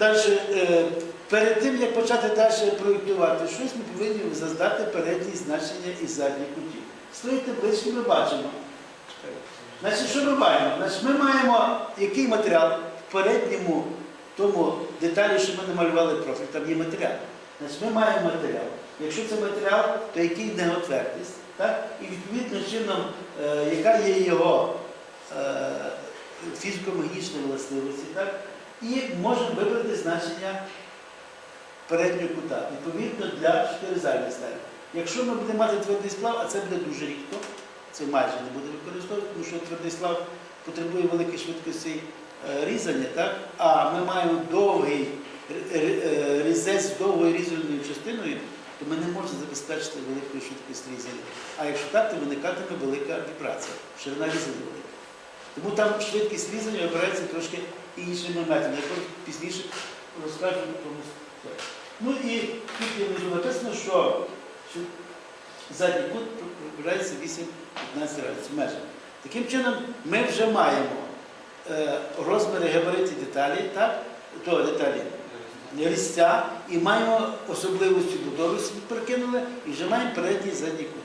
Далі, е, перед тим, як почати далі проєктувати щось, ми повинні задати передні значення і задні кутів. З таблички ми бачимо. Значить, що ми маємо? Значить, ми маємо який матеріал в передньому тому деталі, що ми намалювали профіль, там є матеріал. Значить, ми маємо матеріал. Якщо це матеріал, то який нього так? і відповідно чином, е, яка є його е, фізико-магнічні властивості, так? І можемо вибрати значення переднього кута, відповідно для шкіризальної сталі. Якщо ми будемо мати твердий сплав, а це буде дуже рідко, це майже не буде використовувати, тому що твердий сплав потребує великої швидкості е, різання, так? а ми маємо довгий е, різець з довгою різальною частиною, то ми не можемо забезпечити велику швидкість різання. А якщо так, то виникатиме велика вібрація, ширина різання велика. Тому там швидкість різання обирається трошки іншими методами. Я пізніше розкажу тому. Ну і тут внизу написано, що задній кут вибирається 8-15 градусів межі. Таким чином, ми вже маємо е, розміри габарити деталі, так? То деталі різця, і маємо особливості будови прикинули, і вже маємо передній задній кут.